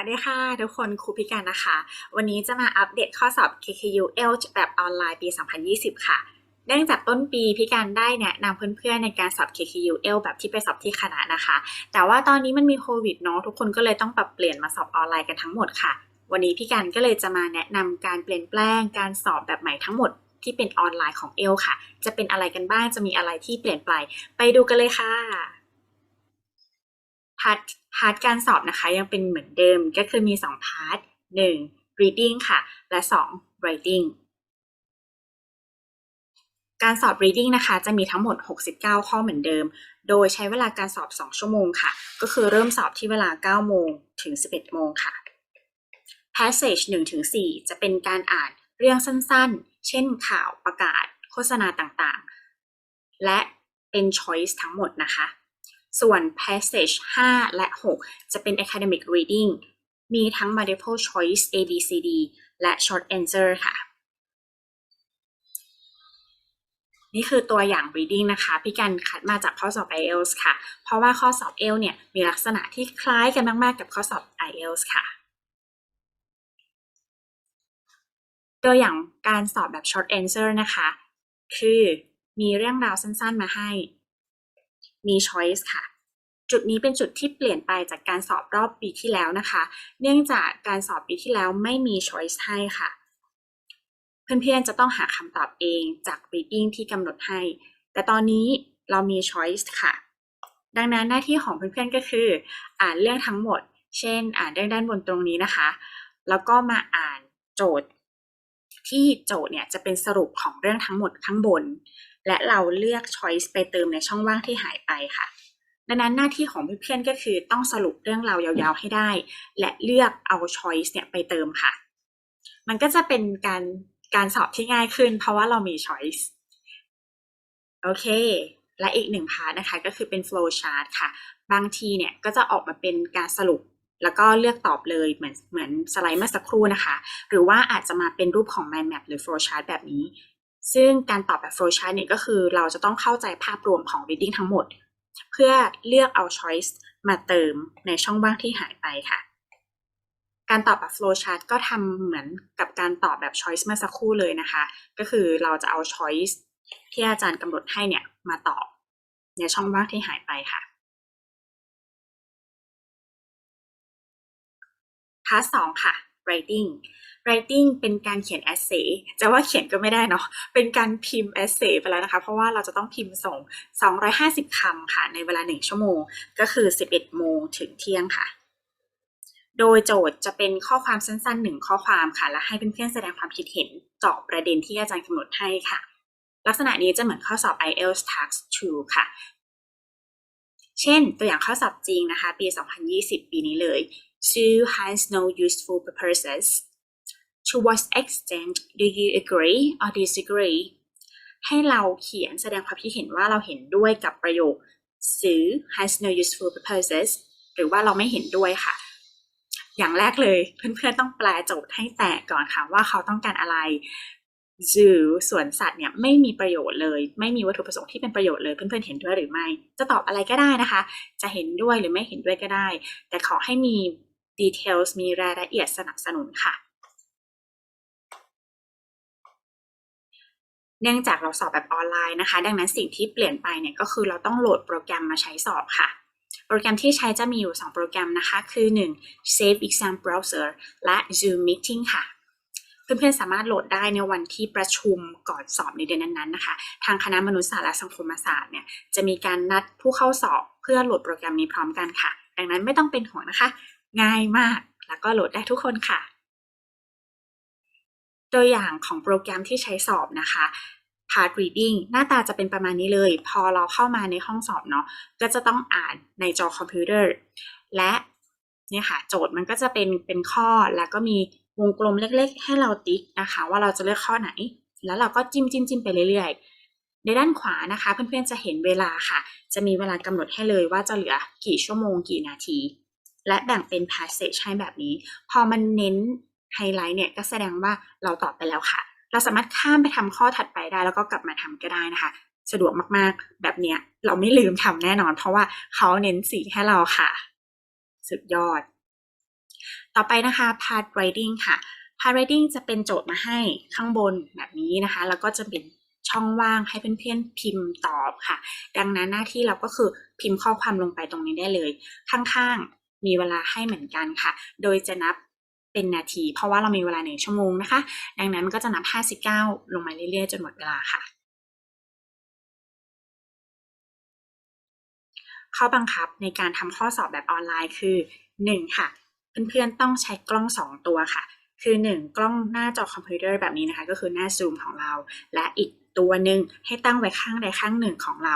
วัสดีค่ะ ทุกคนครูพิการนะคะ วันนี้จะมาอัปเดตข้อสอบ KKU L แบบออนไลน์ปี 2020 ค่ะ เนื่องจากต้นปีพิการได้แนะนำเพื่อนๆ ในการสอบ KKU L แบบที่ไปสอบที่คณะนะคะ แต่ว่าตอนนี้มันมีโควิดเนาะทุกคนก็เลยต้องปรับเปลี่ยนมาสอบออนไลน์กันทั้งหมดค่ะ วันนี้พี่การก็เลยจะมาแนะนำการเปลี่ยนแปลงการสอบแบบใหม่ทั้งหมดที่เป็นออนไลน์ของ L ค่ะ จะเป็นอะไรกันบ้างจะมีอะไรที่เปลี่ยนไป ไปดูกันเลยค่ะ พาร์ทพาร์ทการสอบนะคะยังเป็นเหมือนเดิมก็คือมี 2 พาร์ท 1 reading ค่ะ และ 2 writing การสอบ reading นะคะ จะมีทั้งหมด 69 ข้อเหมือนเดิม โดยใช้เวลาการสอบ 2 ชั่วโมงค่ะ ก็คือเริ่มสอบที่เวลา 9 โมงถึง 11 โมงค่ะ passage 1-4จะเป็นการอ่านเรื่องสั้นๆ เช่นข่าวประกาศ โฆษณาต่างๆ และเป็น choice ทั้งหมดนะคะ ส่วน passage 5 และ 6 จะเป็น academic reading มีทั้ง multiple choice A B C D และ short answer ค่ะ นี่คือตัวอย่าง reading นะคะ พี่กันคัดมาจากข้อสอบ IELTS ค่ะ เพราะว่าข้อสอบ IELTS เนี่ย มีลักษณะที่คล้ายกันมาก ๆ กับข้อสอบ IELTS ค่ะ ตัวอย่างการสอบแบบ short answer นะคะ คือมีเรื่องราวสั้น ๆ มาให้ มี choice ค่ะ จุดนี้เป็นจุดที่เปลี่ยนไปจากการสอบรอบปีที่แล้วนะคะ เนื่องจากการสอบปีที่แล้วไม่มี choice ให้ค่ะ เพื่อนๆจะต้องหาคำตอบเองจาก reading ที่กำหนดให้ แต่ตอนนี้เรามี choice ค่ะ ดังนั้นหน้าที่ของเพื่อนๆก็คือ อ่านเรื่องทั้งหมด เช่น อ่านเรื่องด้านบนตรงนี้นะคะ แล้วก็มาอ่านโจทย์ที่โจทย์เนี่ยจะเป็นสรุปของเรื่องทั้งหมดข้างบน และเราเลือก choice ไปเติมในช่องว่างที่หายไปค่ะ ดังนั้นหน้าที่ของเพื่อนๆก็คือต้องสรุปเรื่องเรายาวๆให้ได้ และเลือกเอา choice เนี่ยไปเติมค่ะ มันก็จะเป็นการการสอบที่ง่ายขึ้น เพราะว่าเรามี choice โอเค และอีกหนึ่งพาร์ทนะคะก็คือเป็น flow chart ค่ะ บางทีเนี่ยก็จะออกมาเป็นการสรุปแล้วก็เลือกตอบเลยเหมือนเหมือนสไลด์เมื่อสักครู่นะคะ หรือว่าอาจจะมาเป็นรูปของ mind map หรือ flow chart แบบนี้ ซึ่งการตอบแบบ flow chart เนี่ยก็คือเราจะต้องเข้าใจภาพรวมของ reading ทั้งหมด เพื่อเลือกเอา choice มาเติมในช่องว่างที่หายไปค่ะ การตอบแบบ flow chart ก็ทำเหมือนกับการตอบแบบ choice เมื่อสักครู่เลยนะคะ ก็คือเราจะเอา choice ที่อาจารย์กำหนดให้เนี่ยมาตอบในช่องว่างที่หายไปค่ะพาร์ทสองค่ะ writing writing เป็นการเขียน essay จะว่าเขียนก็ไม่ได้เนาะ เป็นการพิมพ์ essay ไปแล้วนะคะ เพราะว่าเราจะต้องพิมพ์ส่ง 250 คำค่ะ ในเวลา 1 ชั่วโมง ก็คือ 11 โมงถึงเที่ยงค่ะ โดยโจทย์จะเป็นข้อความสั้นๆ1ข้อความค่ะ และให้เพื่อนๆแสดงความคิดเห็นเจาะประเด็นที่อาจารย์กำหนดให้ค่ะ ลักษณะนี้จะเหมือนข้อสอบ IELTS Task 2ค่ะ เช่น ตัวอย่างข้อสอบจริงนะคะ ปี 2020 ปีนี้เลย Sue has no useful purposes. To what extent do you agree or disagree? ให้เราเขียนแสดงความคิดเห็นว่าเราเห็นด้วยกับประโยค Sue has no useful purposes หรือว่าเราไม่เห็นด้วยค่ะ อย่างแรกเลยเพื่อนๆต้องแปลโจทย์ให้แตกก่อนค่ะว่าเขาต้องการอะไร Zoo สวนสัตว์เนี่ยไม่มีประโยชน์เลย ไม่มีวัตถุประสงค์ที่เป็นประโยชน์เลยเพื่อนๆเห็นด้วยหรือไม่ จะตอบอะไรก็ได้นะคะ จะเห็นด้วยหรือไม่เห็นด้วยก็ได้ แต่ขอให้มี details มีรายละเอียดสนับสนุนค่ะ เนื่องจากเราสอบแบบออนไลน์นะคะ ดังนั้นสิ่งที่เปลี่ยนไปเนี่ยก็คือเราต้องโหลดโปรแกรมมาใช้สอบค่ะโปรแกรมที่ใช้จะมีอยู่ 2 โปรแกรมนะคะ คือ 1. Save Exam Browser และ Zoom Meeting ค่ะ เพื่อนๆ สามารถโหลดได้ในวันที่ประชุมก่อนสอบในเดือนนั้นๆนะคะ ทางคณะมนุษยศาสตร์และสังคมศาสตร์เนี่ย จะมีการนัดผู้เข้าสอบเพื่อโหลดโปรแกรมนี้พร้อมกันค่ะ ดังนั้นไม่ต้องเป็นห่วงนะคะ ง่ายมาก แล้วก็โหลดได้ทุกคนค่ะ ตัวอย่างของโปรแกรมที่ใช้สอบนะคะ Part Reading หน้าตาจะเป็นประมาณนี้เลย พอเราเข้ามาในห้องสอบเนาะก็จะต้องอ่านในจอคอมพิวเตอร์ และเนี่ยค่ะ โจทย์มันก็จะเป็นเป็นข้อแล้วก็มีวงกลมเล็ก ๆ ให้เราติ๊กนะคะ ว่าเราจะเลือกข้อไหน แล้วเราก็จิ้มจิ้มจิ้มไปเรื่อยๆ ในด้านขวานะคะ เพื่อนๆจะเห็นเวลาค่ะ จะมีเวลากำหนดให้เลยว่าจะเหลือกี่ชั่วโมงกี่นาที และแบ่งเป็น passage ให้แบบนี้ พอมันเน้นไฮไลท์เนี่ยก็แสดงว่าเราตอบไปแล้วค่ะ เราสามารถข้ามไปทำข้อถัดไปได้ แล้วก็กลับมาทำก็ได้นะคะ สะดวกมากๆ แบบเนี้ยเราไม่ลืมทำแน่นอน เพราะว่าเขาเน้นสีให้เราค่ะ สุดยอด ต่อไปนะคะ part writing ค่ะ part writing จะเป็นโจทย์มาให้ข้างบนแบบนี้นะคะ แล้วก็จะเป็นช่องว่างให้เพื่อนๆพิมพ์ตอบค่ะ ดังนั้นหน้าที่เราก็คือพิมพ์ข้อความลงไปตรงนี้ได้เลย ข้างๆ มีเวลาให้เหมือนกันค่ะ โดยจะนับเป็นนาที เพราะว่าเรามีเวลาหนึ่งชั่วโมงนะคะ ดังนั้นมันก็จะนับ 59 ลงมาเรื่อยๆ จนหมดเวลาค่ะ ข้อบังคับในการทำข้อสอบแบบออนไลน์คือ 1. ค่ะ เพื่อนๆต้องใช้กล้อง 2 ตัวค่ะ คือ 1 กล้องหน้าจอคอมพิวเตอร์แบบนี้นะคะ ก็คือหน้าซูมของเรา และอีกตัวหนึ่งให้ตั้งไว้ข้างใดข้างหนึ่งของเรา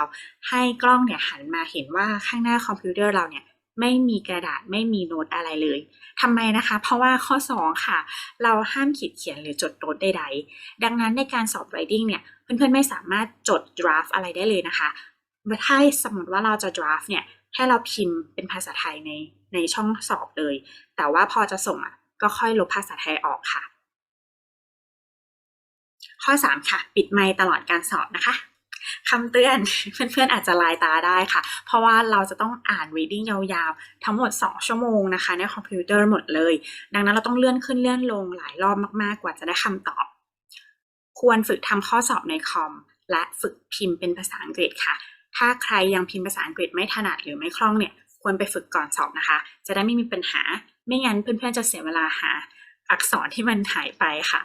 ให้กล้องเนี่ยหันมาเห็นว่าข้างหน้าคอมพิวเตอร์เราเนี่ย ไม่มีกระดาษไม่มีโน้ตอะไรเลยทำไมนะคะ เพราะว่าข้อ 2 ค่ะ เราห้ามขีดเขียนหรือจดโน้ตใดๆ ดังนั้นในการสอบ writing เนี่ย เพื่อนๆ ไม่สามารถจด draft อะไรได้เลยนะคะถ้าสมมติว่าเราจะ draft เนี่ย ให้เราพิมพ์เป็นภาษาไทยในในช่องสอบเลย แต่ว่าพอจะส่งอะก็ค่อยลบภาษาไทยออกค่ะ ข้อ 3 ค่ะ ปิดไมค์ตลอดการสอบนะคะ คำเตือนเพื่อนๆอาจจะลายตาได้ค่ะ เพราะว่าเราจะต้องอ่าน reading ยาวๆ ทั้งหมด 2 ชั่วโมงนะคะ ในคอมพิวเตอร์หมดเลย ดังนั้นเราต้องเลื่อนขึ้นเลื่อนลงหลายรอบมากๆ กว่าจะได้คำตอบ ควรฝึกทำข้อสอบในคอม และฝึกพิมพ์เป็นภาษาอังกฤษค่ะ ถ้าใครยังพิมพ์ภาษาอังกฤษไม่ถนัดหรือไม่คล่องเนี่ยควรไปฝึกก่อนสอบนะคะ จะได้ไม่มีปัญหา ไม่งั้นเพื่อนๆจะเสียเวลาหา อักษรที่มันหายไปค่ะ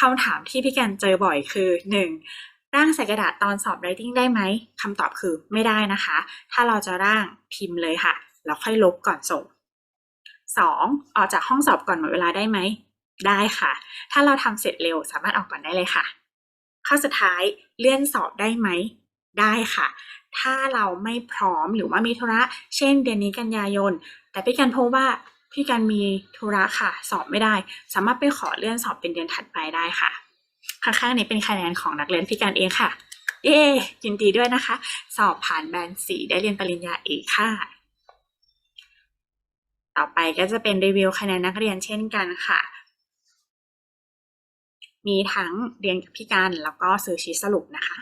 คำถามที่พี่แกนเจอบ่อยคือ 1. ร่างใส่กระดาษตอนสอบ writing ได้ไหมคำตอบคือไม่ได้นะคะ ถ้าเราจะร่างพิมพ์เลยค่ะ แล้วค่อยลบก่อนส่ง 2. ออกจากห้องสอบก่อนหมดเวลาได้ไหม ได้ค่ะ ถ้าเราทำเสร็จเร็วสามารถออกก่อนได้เลยค่ะ ข้อสุดท้ายเลื่อนสอบได้ไหม ได้ค่ะ ถ้าเราไม่พร้อมหรือว่ามีธุระ เช่นเดือนนี้กันยายน แต่พี่กันพบว่า พี่กันมีธุระค่ะ สอบไม่ได้ สามารถไปขอเลื่อนสอบเป็นเดือนถัดไปได้ค่ะ ข้างๆนี้เป็นคะแนนของนักเรียนพี่กันเองค่ะ เย้ยินดีด้วยนะคะ สอบผ่านแบนสีได้เรียนปริญญาเอกค่ะ ต่อไปก็จะเป็นรีวิวคะแนนนักเรียนเช่นกันค่ะ มีทั้งเรียนกับพี่กันแล้วก็ซื้อชีสรุปนะคะ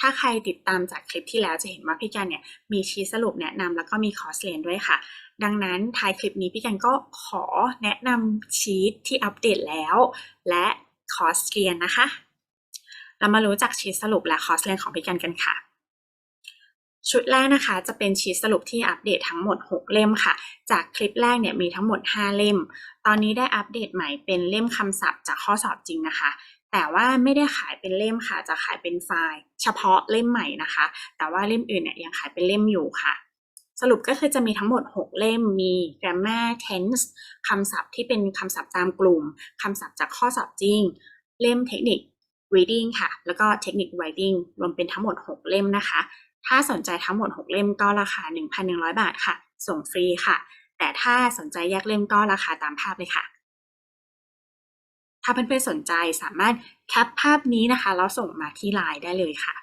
ถ้าใครติดตามจากคลิปที่แล้วจะเห็นว่าพี่กันเนี่ยมีชีสรุปแนะนำแล้วก็มีคอร์สเรียนด้วยค่ะ ดังนั้นท้ายคลิปนี้พี่กันก็ขอแนะนำชีทที่อัปเดตแล้ว และคอร์สเรียนนะคะ เรามารู้จักชีทสรุปและคอร์สเรียนของพี่กันกันค่ะ ชุดแรกนะคะ จะเป็นชีทสรุปที่อัปเดตทั้งหมด 6 เล่มค่ะ จากคลิปแรกเนี่ยมีทั้งหมด 5 เล่ม ตอนนี้ได้อัปเดตใหม่เป็นเล่มคำศัพท์จากข้อสอบจริงนะคะแต่ว่าไม่ได้ขายเป็นเล่มค่ะ จะขายเป็นไฟล์ เฉพาะเล่มใหม่นะคะ แต่ว่าเล่มอื่นเนี่ยยังขายเป็นเล่มอยู่ค่ะ สรุปก็คือจะมีทั้งหมด 6 เล่ม มี grammar tense คำศัพท์ที่เป็นคำศัพท์ตามกลุ่ม คำศัพท์จากข้อสอบจริง เล่มเทคนิค reading ค่ะ แล้วก็เทคนิค writing รวมเป็นทั้งหมด 6 เล่มนะคะ ถ้าสนใจทั้งหมด 6 เล่มก็ราคา 1,100 บาทค่ะ ส่งฟรีค่ะ แต่ถ้าสนใจแยกเล่มก็ราคาตามภาพเลยค่ะ ถ้าเพื่อนๆสนใจสามารถแคปภาพนี้นะคะแล้วส่งมาที่ไลน์ได้เลยค่ะ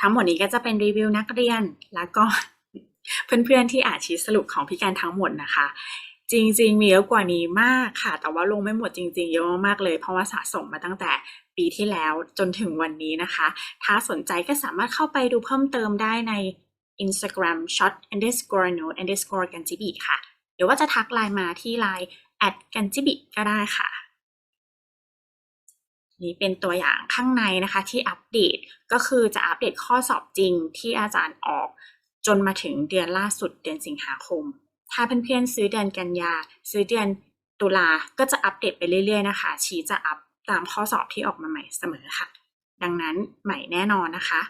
ทั้งหมดนี้ก็จะเป็นรีวิวนักเรียน แล้วก็เพื่อนๆที่อ่านชีสรุปของพี่การทั้งหมดนะคะ จริงๆ มีเยอะกว่านี้มากค่ะ แต่ว่าลงไม่หมดจริง ๆ เยอะมากๆเลย เพราะว่าสะสมมาตั้งแต่ปีที่แล้วจนถึงวันนี้นะคะ ถ้าสนใจก็สามารถเข้าไปดูเพิ่มเติมได้ใน Instagram shot underscore note underscore กันจิบิค่ะ หรือว่าจะทักไลน์มาที่ไลน์ at กันจิบิก็ได้ค่ะ นี่เป็นตัวอย่างข้างในนะคะที่อัปเดตก็คือจะอัปเดตข้อสอบจริงที่อาจารย์ออกจนมาถึงเดือนล่าสุดเดือนสิงหาคม ถ้าเพื่อนๆซื้อเดือนกันยา ซื้อเดือนตุลาก็จะอัปเดตไปเรื่อยๆนะคะชีจะอัปตามข้อสอบที่ออกมาใหม่เสมอค่ะ ดังนั้นใหม่แน่นอนนะคะ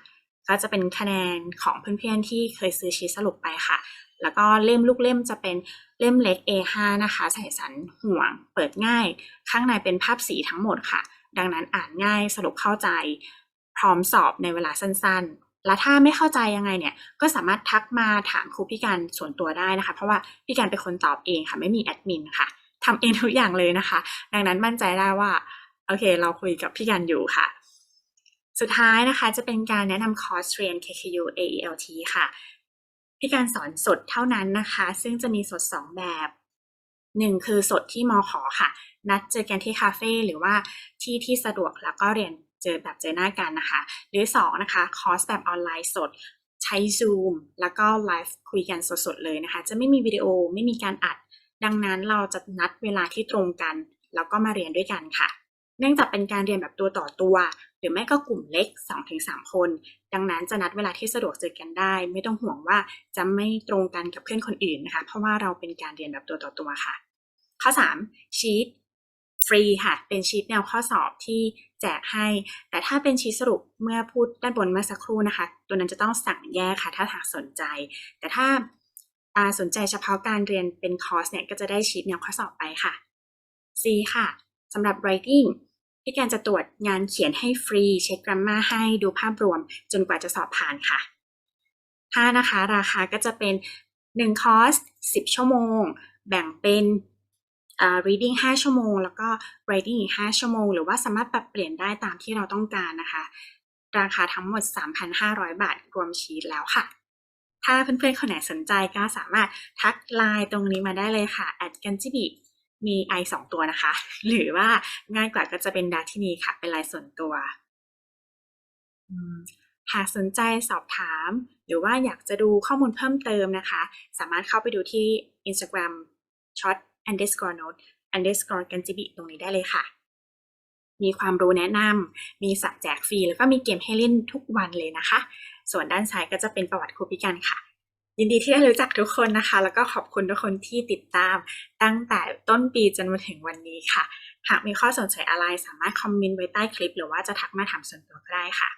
ก็จะเป็นคะแนนของเพื่อนๆที่เคยซื้อชีสรุปไปค่ะ แล้วก็เล่มลูกเล่มจะเป็นเล่มเล็ก A5 นะคะ ใส่สันห่วง เปิดง่าย ข้างในเป็นภาพสีทั้งหมดค่ะ ดังนั้นอ่านง่ายสรุปเข้าใจ พร้อมสอบในเวลาสั้นๆ และถ้าไม่เข้าใจยังไงเนี่ย ก็สามารถทักมาถามครูพี่การส่วนตัวได้นะคะ เพราะว่าพี่การเป็นคนตอบเองค่ะ ไม่มีแอดมินค่ะทำเองทุกอย่างเลยนะคะ ดังนั้นมั่นใจได้ว่าโอเค เราคุยกับพี่กันอยู่ค่ะ สุดท้ายนะคะจะเป็นการแนะนำคอร์สเรียน KKU AELT ค่ะ พี่การสอนสดเท่านั้นนะคะ ซึ่งจะมีสด 2 แบบ หนึ่งคือสดที่มอขอค่ะ นัดเจอกันที่คาเฟ่หรือว่าที่ที่สะดวกแล้วก็เรียนเจอแบบเจอหน้ากันนะคะ หรือ 2 นะคะ คอร์สแบบออนไลน์สด ใช้ Zoom แล้วก็ไลฟ์คุยกันสดๆเลยนะคะ จะไม่มีวิดีโอไม่มีการอัด ดังนั้นเราจะนัดเวลาที่ตรงกัน แล้วก็มาเรียนด้วยกันค่ะ เนื่องจากเป็นการเรียนแบบตัวต่อตัว หรือไม่ก็กลุ่มเล็ก 2-3 คน ดังนั้นจะนัดเวลาที่สะดวกเจอกันได้ ไม่ต้องห่วงว่าจะไม่ตรงกันกับเพื่อนคนอื่นนะคะ เพราะว่าเราเป็นการเรียนแบบตัวต่อตัวค่ะ ข้อ 3 ชีตฟรีค่ะ เป็นชีตแนวข้อสอบที่แจกให้ แต่ถ้าเป็นชีตสรุปเมื่อพูดด้านบนเมื่อสักครู่นะคะ ตัวนั้นจะต้องสั่งแยกค่ะ ถ้าหากสนใจ แต่ถ้าอ่าสนใจเฉพาะการเรียนเป็นคอร์สเนี่ยก็จะได้ชีตแนวข้อสอบไปค่ะ C ค่ะสำหรับ writing พี่การจะตรวจงานเขียนให้ฟรี เช็ค grammar ให้ดูภาพรวม จนกว่าจะสอบผ่านค่ะ5นะคะ ราคาก็จะเป็น 1 คอร์ส 10 ชั่วโมง แบ่งเป็น reading 5 ชั่วโมง แล้วก็ writing อีก 5 ชั่วโมง หรือว่าสามารถปรับเปลี่ยนได้ตามที่เราต้องการนะคะ ราคาทั้งหมด 3,500 บาทรวมชีตแล้วค่ะ ถ้าเพื่อนๆคนไหนสนใจก็สามารถทักไลน์ตรงนี้มาได้เลยค่ะ at g a n j i b i มี i สองตัวนะคะ หรือว่าง่ายกว่าก็จะเป็นดาทินีค่ะ เป็นลน์ส่วนตัวหากสนใจสอบถาม หรือว่าอยากจะดูข้อมูลเพิ่มเติมนะคะ สามารถเข้าไปดูที่ Instagram short underscore note underscore กันจิบิตรงนี้ได้เลยค่ะ มีความรู้แนะนำ มีสับแจกฟรี แล้วก็มีเกมให้เล่นทุกวันเลยนะคะ ส่วนด้านซ้ายก็จะเป็นประวัติครูพิกันค่ะ ยินดีที่ได้รู้จักทุกคนนะคะ แล้วก็ขอบคุณทุกคนที่ติดตามตั้งแต่ต้นปีจนมาถึงวันนี้ค่ะ หากมีข้อสงสัยอะไรสามารถคอมเมนต์ไว้ใต้คลิป หรือว่าจะทักมาถามส่วนตัวก็ได้ค่ะ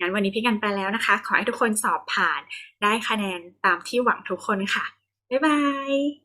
งั้นวันนี้พี่กันไปแล้วนะคะ ขอให้ทุกคนสอบผ่านได้คะแนนตามที่หวังทุกคนค่ะ บ๊ายบาย